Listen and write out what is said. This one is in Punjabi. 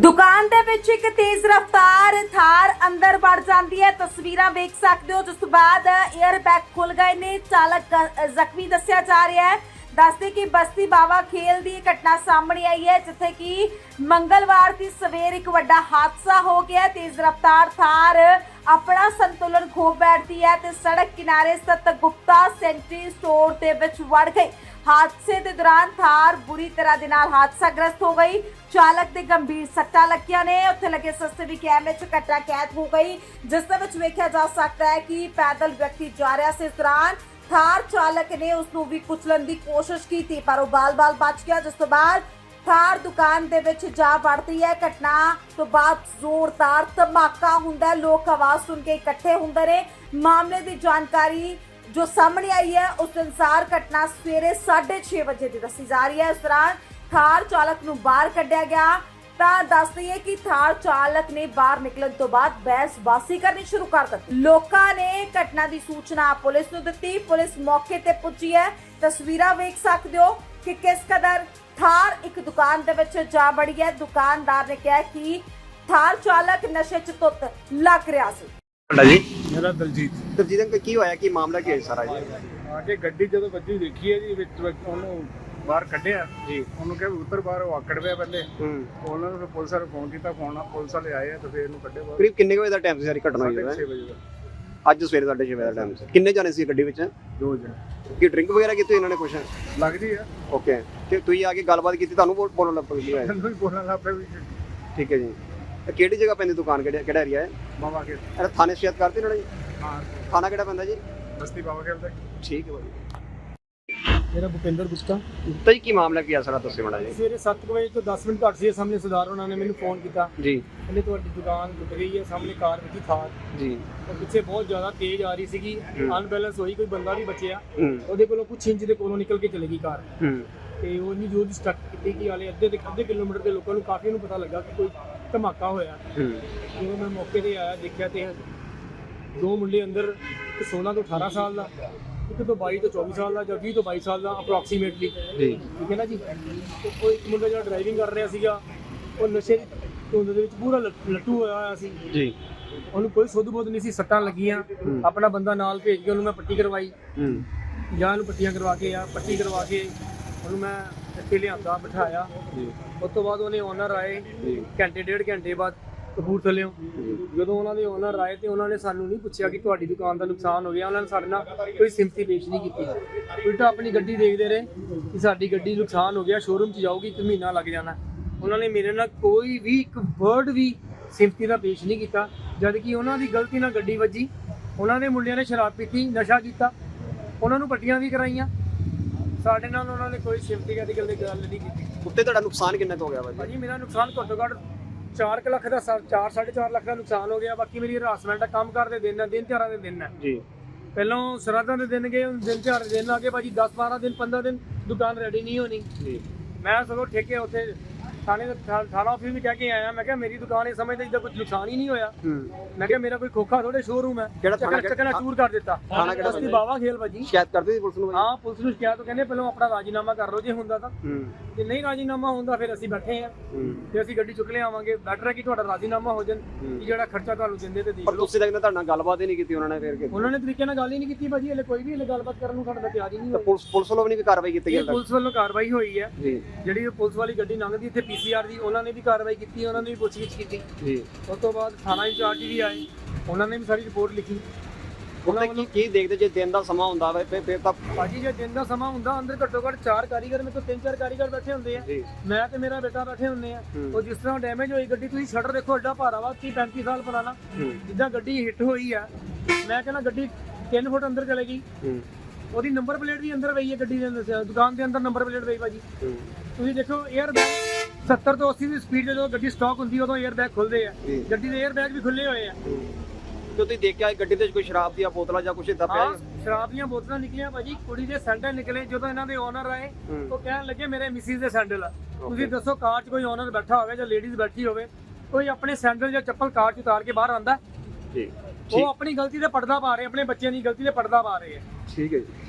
ਦੁਕਾਨ ਦੇ ਵਿੱਚ ਇੱਕ ਤੇਜ਼ ਰਫ਼ਤਾਰ ਥਾਰ ਅੰਦਰ ਵੜ ਜਾਂਦੀ ਹੈ। ਤਸਵੀਰਾਂ ਵੇਖ ਸਕਦੇ ਹੋ। ਜਿਸ ਤੋਂ ਬਾਅਦ 에ਅਰ ਬੈਗ ਖੁੱਲ ਗਏ ਨੇ। ਚਾਲਕ ਜ਼ਖਮੀ ਦੱਸਿਆ ਜਾ ਰਿਹਾ ਹੈ। ਦੱਸਦੇ ਕਿ ਬਸਤੀ ਬਾਵਾ ਖੇਲ ਦੀ ਘਟਨਾ ਸਾਹਮਣੇ ਆਈ ਹੈ, ਜਿੱਥੇ ਕਿ ਮੰਗਲਵਾਰ ਦੀ ਸਵੇਰ ਇੱਕ ਵੱਡਾ ਹਾਦਸਾ ਹੋ ਗਿਆ। ਤੇਜ਼ ਰਫ਼ਤਾਰ ਥਾਰ ਆਪਣਾ ਸੰਤੁਲਨ ਖੋ ਬੈਠਦੀ ਹੈ ਤੇ ਸੜਕ ਕਿਨਾਰੇ ਸਥਿਤ ਗੁਪਤਾ ਸੈਂਟਰੀ ਸਟੋਰ ਦੇ ਵਿੱਚ ਵੜ ਗਈ। ਹਾਦਸੇ ਦੇ ਦੌਰਾਨ ਥਾਰ ਬੁਰੀ ਤਰ੍ਹਾਂ ਦੇ ਨਾਲ ਹਾਦਸਾਗ੍ਰਸਤ ਹੋ ਗਈ। ਚਾਲਕ ਦੇ ਗੰਭੀਰ ਸੱਟਾਂ ਲੱਗੀਆਂ ਨੇ। ਉੱਥੇ ਲੱਗੇ ਸੀਸੀਟੀਵੀ ਕੈਮਰੇ 'ਚ ਘਟਨਾ ਕੈਦ ਹੋ ਗਈ। ਜਿਸ ਦੇ ਵਿੱਚ ਵੇਖਿਆ ਜਾ ਸਕਦਾ ਹੈ ਕਿ ਪੈਦਲ ਵਿਅਕਤੀ ਜਾ ਰਿਹਾ ਸੀ। ਇਸ ਦੌਰਾਨ ਥਾਰ ਚਾਲਕ ਨੇ ਉਸ ਨੂੰ ਵੀ ਕੁਚਲਣ ਦੀ ਕੋਸ਼ਿਸ਼ ਕੀਤੀ, ਪਰ ਉਹ ਬਾਲ-ਬਾਲ ਬਚ ਗਿਆ, ਜਿਸ ਤੋਂ ਬਾਅਦ ਥਾਰ ਦੁਕਾਨ ਦੇ ਵਿੱਚ ਜਾ ਵੜਦੀ ਹੈ। ਘਟਨਾ ਤੋਂ ਬਾਅਦ ਜ਼ੋਰਦਾਰ ਧਮਾਕਾ ਹੁੰਦਾ ਲੋਕ ਆਵਾਜ਼ ਸੁਣ ਕੇ ਇਕੱਠੇ ਹੁੰਦੇ ਨੇ। ਮਾਮਲੇ ਦੀ ਜਾਣਕਾਰੀ ਜੋ ਸਾਹਮਣੇ ਆਈ ਹੈ, ਉਸ ਅਨੁਸਾਰ ਘਟਨਾ ਸਵੇਰੇ 6:30 ਵਜੇ ਦੀ ਦੱਸੀ ਜਾ ਰਹੀ ਹੈ। ਇਸ ਦੌਰਾਨ ਥਾਰ ਚਾਲਕ ਨੂੰ ਬਾਹਰ ਕੱਢਿਆ ਗਿਆ। ਤਾਂ ਦੱਸ ਦਈਏ ਕਿ ਥਾਰ ਚਾਲਕ ਨੇ ਬਾਹਰ ਨਿਕਲਣ ਤੋਂ ਬਾਅਦ ਬਹਿਸਬਾਜ਼ੀ ਕਰਨੀ ਸ਼ੁਰੂ ਕਰ ਦਿੱਤੀ। ਲੋਕਾਂ ਨੇ ਘਟਨਾ ਦੀ ਸੂਚਨਾ ਪੁਲਿਸ ਨੂੰ ਦਿੱਤੀ। ਪੁਲਿਸ ਮੌਕੇ ਤੇ ਪੁੱਜੀ ਹੈ। ਤਸਵੀਰਾਂ ਵੇਖ ਸਕਦੇ ਹੋ ਕਿ ਕਿਸ ਕਦਰ ਥਾਰ ਇੱਕ ਦੁਕਾਨ ਦੇ ਵਿੱਚ ਜਾ ਬੜੀ ਹੈ। ਦੁਕਾਨਦਾਰ ਨੇ ਕਿਹਾ ਕਿ ਥਾਰ ਚਾਲਕ ਨਸ਼ੇ 'ਚ ਧੁੱਤ ਲੱਗ ਰਿਹਾ ਸੀ। ਜੀ? ਮੇਰਾ ਦਲਜੀਤ। ਦਰਜੀਤ ਅੰਕਲ ਕੀ ਹੋਇਆ? ਕੀ ਮਾਮਲਾ ਕੀ ਹੈ ਸਾਰਾ ਜੀ? ਆ ਕੇ ਗੱਡੀ ਜਦੋਂ ਵੱਜੀ ਦੇਖੀ ਹੈ ਜੀ ਵਿੱਚ ਵਿੱਚ ਉਹਨੂੰ ਬਾਹਰ ਕੱਢਿਆ। ਜੀ। ਉਹਨੂੰ ਕਿਹਾ ਵੀ ਉੱਤਰ ਬਾਹਰ ਉਹ ਆਕੜ ਪਿਆ ਪਹਿਲੇ। ਹੂੰ। ਉਹਨਾਂ ਨੂੰ ਪੁਲਿਸ ਵਾਲੇ ਫੋਨ ਕੀਤਾ ਫੋਨ ਨਾਲ ਪੁਲਿਸ ਵਾਲੇ ਆਏ ਆ ਤੇ ਫਿਰ ਇਹਨੂੰ ਕੱਢੇ ਬਾਹਰ। ਕਰੀਬ ਕਿੰਨੇ ਕੁ ਵਜੇ ਦਾ ਟਾਈਮ ਸੀ ਸਾਰੀ ਘਟਨਾ ਹੋਈ ਸਾਢੇ ਹੈ ਛੇ ਵਜੇ ਦਾ। ਅੱਜ ਸਵੇਰੇ 6:30 ਵਜੇ ਦਾ ਟਾਈਮ ਸੀ। ਕਿੰਨੇ ਜਾਣੇ ਸੀ ਗੱਡੀ ਵਿੱਚ? ਦੋ ਜਣੇ। ਕੀ ਡਰਿੰਕ ਵਗੈਰਾ ਕੀਤੀ ਇਹਨਾਂ ਨੇ ਕੁਛ? ਲੱਗਦੀ ਆ। ਓਕੇ ਤੇ ਤੁਸੀਂ ਆ ਕੇ ਗੱਲਬਾਤ ਕੀਤੀ ਤੁਹਾਨੂੰ ਬੋਲ- ਬੋਲਣ ਲੱਗ ਪਈ ਹੈ ਮੈਨੂੰ ਵੀ ਬੋਲਣ ਲੱਗ ਪਿਆ ਵੀ। ਠੀਕ ਹੈ ਜੀ। ਇਹ ਕਿਹੜੀ ਜਗ੍ਹਾ ਪੈਂਦੀ ਦੁਕਾਨ? ਕਿਹੜਾ ਕਿਹੜਾ ਏਰੀਆ ਹੈ ਬਾਬਾ ਖੇਲ ਇਹ ਥਾਣੇ ਸ਼ਿਕਾਇਤ ਕਰਤੀ ਨੇ ਜੀ ਹਾਂ। ਥਾਣਾ ਕਿਹੜਾ ਪੈਂਦਾ ਜੀ? ਬਸਤੀ ਬਾਬਾ ਖੇਲ ਤੱਕ ਠੀਕ ਹੈ ਭਾਈ ਮੇਰਾ ਭੁਪਿੰਦਰ ਗੁਪਤਾ। ਤਾਂ ਜੀ ਕੀ ਮਾਮਲਾ ਕੀ ਆ ਸਾਰਾ ਦੱਸਿਓ ਮਾੜਾ ਜੀ ਸਵੇਰੇ 7 ਵਜੇ ਤੋਂ 10 ਮਿੰਟ ਘੱਟ ਸੀ ਸਾਹਮਣੇ ਸਰਦਾਰ ਉਹਨਾਂ ਨੇ ਮੈਨੂੰ ਫੋਨ ਕੀਤਾ। ਜੀ। ਕਹਿੰਦੇ ਤੁਹਾਡੀ ਦੁਕਾਨ ਟੁੱਟ ਗਈ ਹੈ ਸਾਹਮਣੇ ਕਾਰ ਵਿੱਚ ਥਾਰ। ਜੀ। ਉਹ ਪਿੱਛੇ ਬਹੁਤ ਜ਼ਿਆਦਾ ਤੇਜ਼ ਆ ਰਹੀ ਸੀਗੀ। ਅਨਬੈਲੈਂਸ ਹੋਈ ਕੋਈ ਬੰਦਾ ਵੀ ਬਚਿਆ। ਉਹਦੇ ਕੋਲੋਂ ਕੁਛ ਇੰਚ ਦੇ ਕੋਲੋਂ ਨਿਕਲ ਕੇ ਚਲੇ ਗਈ ਕਾਰ। ਹੂੰ। ਤੇ ਉਹ ਨਹੀਂ ਜੋ ਦੀ ਸਟਕ ਕੀਤੀ ਕਿ ਹਾਲੇ ਅੱਧੇ ਦੇ ਅੱਧੇ ਕਿਲੋਮੀਟਰ ਦੇ ਲੋਕਾਂ ਨੂੰ ਕਾਫੀ ਨੂੰ ਪਤਾ ਲੱਗਾ ਕਿ ਕੋਈ ਧਮਾਕਾ ਹੋਇਆ। ਜਦੋਂ ਮੈਂ ਮੌਕੇ ਤੇ ਆਇਆ ਦੇਖਿਆ ਤੇ ਦੋ ਮੁੰਡੇ ਅੰਦਰ ਇੱਕ 16 ਤੋਂ 18 ਸਾਲ ਦਾ ਇੱਕ ਤੋਂ 22 ਤੋਂ 24 ਸਾਲ ਦਾ ਜਾਂ 20 ਤੋਂ 22 ਸਾਲ ਦਾ ਅਪਰੋਕਸੀਮੇਟਲੀ ਠੀਕ ਹੈ ਨਾ ਜੀ? ਉਹ ਇੱਕ ਮੁੰਡਾ ਜਿਹੜਾ ਡਰਾਈਵਿੰਗ ਕਰ ਰਿਹਾ ਸੀਗਾ ਉਹ ਨਸ਼ੇ ਧੁੰਦ ਦੇ ਵਿੱਚ ਪੂਰਾ ਲੱਟ- ਹੋਇਆ ਹੋਇਆ ਸੀ। ਜੀ। ਉਹਨੂੰ ਕੋਈ ਸੁੱਧ ਬੁੱਧ ਨਹੀਂ ਸੀ ਸੱਟਾਂ ਲੱਗੀਆਂ। ਆਪਣਾ ਬੰਦਾ ਨਾਲ ਭੇਜ ਕੇ ਉਹਨੂੰ ਮੈਂ ਪੱਟੀ ਕਰਵਾਈ। ਹੂੰ। ਜਾਂ ਉਹਨੂੰ ਪੱਟੀਆਂ ਕਰਵਾ ਕੇ ਆ ਪੱਟੀ ਕਰਵਾ ਕੇ ਉਹਨੂੰ ਮੈਂ ਇੱਥੇ ਲਿਆਂਦਾ ਬਿਠਾਇਆ। ਜੀ। ਉਸ ਤੋਂ ਬਾਅਦ ਉਹਨੇ ਓਨਰ ਆਏ ਘੰਟੇ ਡੇਢ ਘੰਟੇ ਬਾਅਦ ਕਪੂਰਥਲਿਓਂ ਜਦੋਂ ਉਹਨਾਂ ਦੇ ਓਨਰ ਆਏ ਤੇ ਉਹਨਾਂ ਨੇ ਸਾਨੂੰ ਨਹੀਂ ਪੁੱਛਿਆ ਕਿ ਤੁਹਾਡੀ ਦੁਕਾਨ ਦਾ ਨੁਕਸਾਨ ਹੋ ਗਿਆ। ਉਹਨਾਂ ਨੇ ਸਾਡੇ ਨਾਲ ਕੋਈ ਸਿੰਪਥੀ ਪੇਸ਼ ਨਹੀਂ ਕੀਤੀ। ਉਲਟਾ ਆਪਣੀ ਗੱਡੀ ਦੇਖਦੇ ਰਹੇ ਕਿ ਸਾਡੀ ਗੱਡੀ ਨੁਕਸਾਨ ਹੋ ਗਿਆ ਸ਼ੋਰੂਮ 'ਚ ਜਾਊਗੀ ਇੱਕ ਮਹੀਨਾ ਲੱਗ ਜਾਣਾ। ਉਹਨਾਂ ਨੇ ਮੇਰੇ ਨਾਲ ਕੋਈ ਵੀ ਇੱਕ ਵਰਡ ਵੀ ਸਿੰਪਥੀ ਦਾ ਪੇਸ਼ ਨਹੀਂ ਕੀਤਾ। ਜਦ ਕਿ ਉਹਨਾਂ ਦੀ ਗਲਤੀ ਨਾਲ ਗੱਡੀ ਵੱਜੀ ਉਹਨਾਂ ਦੇ ਮੁੰਡਿਆਂ ਨੇ ਸ਼ਰਾਬ ਪੀਤੀ ਨਸ਼ਾ ਕੀਤਾ। ਉਹਨਾਂ ਨੂੰ ਪੱਟੀਆਂ ਵੀ ਕਰਾਈਆਂ। ਸਾਡੇ ਨਾਲ ਉਹਨਾਂ ਨੇ ਕੋਈ ਸਿੰਪਥੀ ਦੀ ਗੱਲ ਗੱਲ ਨਹੀਂ ਕੀਤੀ। ਉੱਤੇ ਤੁਹਾਡਾ ਨੁਕਸਾਨ ਕਿੰਨਾ ਕੁ ਹੋ ਗਿਆ ਭਾਜੀ ਭਾਜੀ ਮੇਰਾ ਨੁਕਸਾਨ ਘੱਟੋ ਘੱਟ 4 ਲੱਖ ਦਾ 4 4.5 ਲੱਖ ਦਾ ਨੁਕਸਾਨ ਹੋ ਗਿਆ। ਬਾਕੀ ਮੇਰੀ ਹਰਾਸਮੈਂਟ ਦਾ ਕੰਮ ਕਰਦੇ ਦਿਨ ਹੈ ਦਿਨ ਤਿਉਹਾਰਾਂ ਦੇ ਦਿਨ ਹੈ ਜੀ। ਪਹਿਲਾਂ ਸਰਾਧਾਂ ਦੇ ਦਿਨ ਗਏ ਹੁਣ ਦਿਨ ਤਿਉਹਾਰ ਦੇ ਦਿਨ ਆ ਗਏ। ਭਾਜੀ 10 12 ਦਿਨ 15 ਦਿਨ ਦੁਕਾਨ ਰੈਡੀ ਨਹੀਂ ਹੋਣੀ। ਜੀ। ਮੈਂ ਸਗੋਂ ਠੇਕੇ ਉੱਥੇ ਥਾਣੇ ਥਾ- ਥਾਣਾ ਆਫਿਸ ਵੀ ਕਹਿ ਕੇ ਆਇਆ ਮੈਂ ਕਿਹਾ ਮੇਰੀ ਦੁਕਾਨ ਇਸ ਸਮੇਂ ਤੇ ਜਿੱਦਾਂ ਕੋਈ ਨੁਕਸਾਨ ਹੀ ਨਹੀਂ ਹੋਇਆ। ਹੂੰ। ਮੈਂ ਕਿਹਾ ਮੇਰਾ ਕੋਈ ਖੋਖਾ ਥੋੜੇ ਸ਼ੋਰੂਮ ਹੈ। ਕਿਹੜਾ ਥਾਣਾ ਚੱਕਣਾ ਚੱਕਣਾ ਚੂਰ ਕਰ ਦਿੱਤਾ। ਥਾਣਾ ਕਿਹੜਾ ਬਸਤੀ ਬਾਵਾ ਖੇਲ ਭਾਜੀ। ਸ਼ਿਕਾਇਤ ਕਰਤੀ ਸੀ ਪੁਲਿਸ ਨੂੰ? ਹਾਂ ਪੁਲਿਸ ਨੂੰ ਸ਼ਿਕਾਇਤ ਕਹਿੰਦੇ ਪਹਿਲਾਂ ਆਪਣਾ ਰਾਜੀਨਾਮਾ ਕਰ ਲਓ ਜੇ ਹੁੰਦਾ ਤਾਂ। ਹੂੰ। ਜੇ ਨਹੀਂ ਰਾਜੀਨਾਮਾ ਹੁੰਦਾ ਫਿਰ ਅਸੀਂ ਬੈਠੇ ਹਾਂ। ਹੂੰ। ਤੇ ਅਸੀਂ ਗੱਡੀ ਚੁੱਕ ਲਿਆਵਾਂਗੇ। ਬੈਟਰ ਹੈ ਕਿ ਤੁਹਾਡਾ ਰਾਜ਼ੀਨਾਮਾ ਹੋ ਜਾਣ। ਕਿ ਜਿਹੜਾ ਖਰਚਾ ਤੁਹਾਨੂੰ ਦਿੰਦੇ ਤੇ ਦੇ ਪਰ ਲਓ ਤੁਸੀਂ ਤਾਂ ਕਹਿੰਦੇ ਤੁਹਾਡੇ ਨਾਲ ਗੱਲਬਾਤ ਹੀ ਨਹੀਂ ਕੀਤੀ ਉਹਨਾਂ ਨੇ ਫਿਰ ਕਿ ਉਹਨਾਂ ਨੇ ਤਰੀਕੇ ਨਾਲ ਗੱਲ ਹੀ ਨਹੀਂ ਕੀਤੀ ਭਾਜੀ ਹਲੇ ਕੋਈ ਵੀ ਹਲੇ ਗੱਲਬਾਤ ਕਰਨ ਨੂੰ ਸਾਡਾ ਤਿਆਰ ਹੀ ਨਹੀਂ ਹੋਇਆ ਪੁਲਿਸ ਪੁਲਿਸ ਵੱਲੋਂ ਵੀ ਨਹੀਂ ਕੋਈ ਕਾਰਵਾਈ ਕੀਤੀ ਇਹ ਗਈ? ਪੁਲਿਸ ਵੱਲੋਂ ਕਾਰਵਾਈ ਹੋਈ ਹੈ। ਜੀ। ਜਿਹੜੀ ਇਹ ਪੁਲਿਸ ਵਾਲੀ ਗੱਡੀ ਲੰਘਦੀ ਇੱਥੇ ਪੀਸੀਆਰ ਦੀ ਉਹਨਾਂ ਨੇ ਵੀ ਕਾਰਵਾਈ ਕੀਤੀ ਉਹਨਾਂ ਨੇ ਵੀ ਪੁੱਛਗਿੱਛ ਕੀਤੀ। ਜੀ। ਉਸ ਤੋਂ ਬਾਅਦ ਥਾਣਾ ਇੰਚਾਰਜ ਵੀ ਆਏ ਉਹਨਾਂ ਨੇ ਵੀ ਸਾਰੀ ਰਿਪੋਰਟ ਲਿਖੀ। ਉਹਨਾਂ ਕੀ ਕੀ ਦੇਖਦੇ ਜੇ ਦਿਨ ਦਾ ਸਮਾਂ ਹੁੰਦਾ ਵਾ ਫਿਰ ਤਾਂ ਭਾਜੀ ਜੇ ਦਿਨ ਦਾ ਸਮਾਂ ਹੁੰਦਾ ਅੰਦਰ ਘੱਟੋ ਘੱਟ ਚਾਰ ਕਾਰੀਗਰ ਮੇਰੇ ਤੋਂ ਤਿੰਨ ਚਾਰ ਕਾਰੀਗਰ ਬੈਠੇ ਹੁੰਦੇ ਆ। ਮੈਂ ਤੇ ਮੇਰਾ ਬੇਟਾ ਬੈਠੇ ਹੁੰਦੇ ਆ। ਉਹ ਜਿਸ ਤਰ੍ਹਾਂ ਡੈਮੇਜ ਹੋਈ ਗੱਡੀ ਤੁਸੀਂ ਸ਼ਟਰ ਦੇਖੋ ਐਡਾ ਭਾਰਾ ਵਾ 30 35 ਸਾਲ ਪੁਰਾਣਾ। ਜਿੱਦਾਂ ਗੱਡੀ ਹਿੱਟ ਹੋਈ ਆ ਮੈਂ ਕਹਿੰਦਾ ਗੱਡੀ 3 ਫੁੱਟ ਅੰਦਰ ਚਲੇ ਗਈ। ਉਹਦੀ ਨੰਬਰ ਪਲੇਟ ਵੀ ਅੰਦਰ ਪਈ ਹੈ ਗੱਡੀ ਦੇ ਅੰਦਰ ਦੁਕਾਨ ਦੇ ਅੰਦਰ ਨੰਬਰ ਪਲੇਟ ਪਈ ਭਾਜੀ। ਤੁਸੀਂ ਦੇਖੋ 에ਅਰ ਬੈਗ 70 ਤੋਂ 80 ਦੀ ਸਪੀਡ ਜਦੋਂ ਗੱਡੀ ਸਟਾਕ ਹੁੰਦੀ ਉਦੋਂ 에ਅਰ ਬੈਗ ਖੁੱਲਦੇ ਆ। ਜੀ। ਗੱਡੀ ਦੇ 에ਅਰ ਬੈਗ ਵੀ ਖੁੱਲੇ ਹੋਏ ਆ। ਜੋ। ਤੁਸੀਂ ਦੇਖਿਆ ਗੱਡੀ ਦੇ ਵਿੱਚ ਕੋਈ ਸ਼ਰਾਬ ਦੀਆਂ ਬੋਤਲਾਂ ਜਾਂ ਕੁਛ ਇਦਾਂ ਪਿਆ ਹਾਂ ਸ਼ਰਾਬ ਦੀਆਂ ਬੋਤਲਾਂ ਨਿਕਲੀਆਂ ਭਾਜੀ। ਕੁੜੀ ਦੇ ਸੈਂਡਲ ਨਿਕਲੇ ਜਦੋਂ ਇਹਨਾਂ ਦੇ ਓਨਰ ਆਏ ਹੂੰ। ਉਹ ਕਹਿਣ ਲੱਗੇ ਮੇਰੇ ਮਿਸਿਸ ਦੇ ਸੈਂਡਲ ਆ। ਤੁਸੀਂ ਦੱਸੋ ਕਾਰ 'ਚ ਕੋਈ ਓਨਰ ਬੈਠਾ ਹੋਵੇ ਜਾਂ ਲੇਡੀਜ਼ ਬੈਠੀ ਹੋਵੇ ਕੋਈ ਆਪਣੇ ਸੈਂਡਲ ਜਾਂ ਚੱਪਲ ਕਾਰ 'ਚ ਉਤਾਰ ਕੇ ਬਾਹਰ ਆਂਦਾ ਜੀ। ਉਹ ਆਪਣੀ ਗਲਤੀ ਤੇ ਪਰਦਾ ਪਾ ਰਹੇ ਆਪਣੇ ਬੱਚਿਆਂ ਦੀ ਗਲਤੀ ਤੇ ਪਰਦਾ ਪਾ ਰਹੇ ਆ। ਠੀਕ ਹੈ ਜੀ।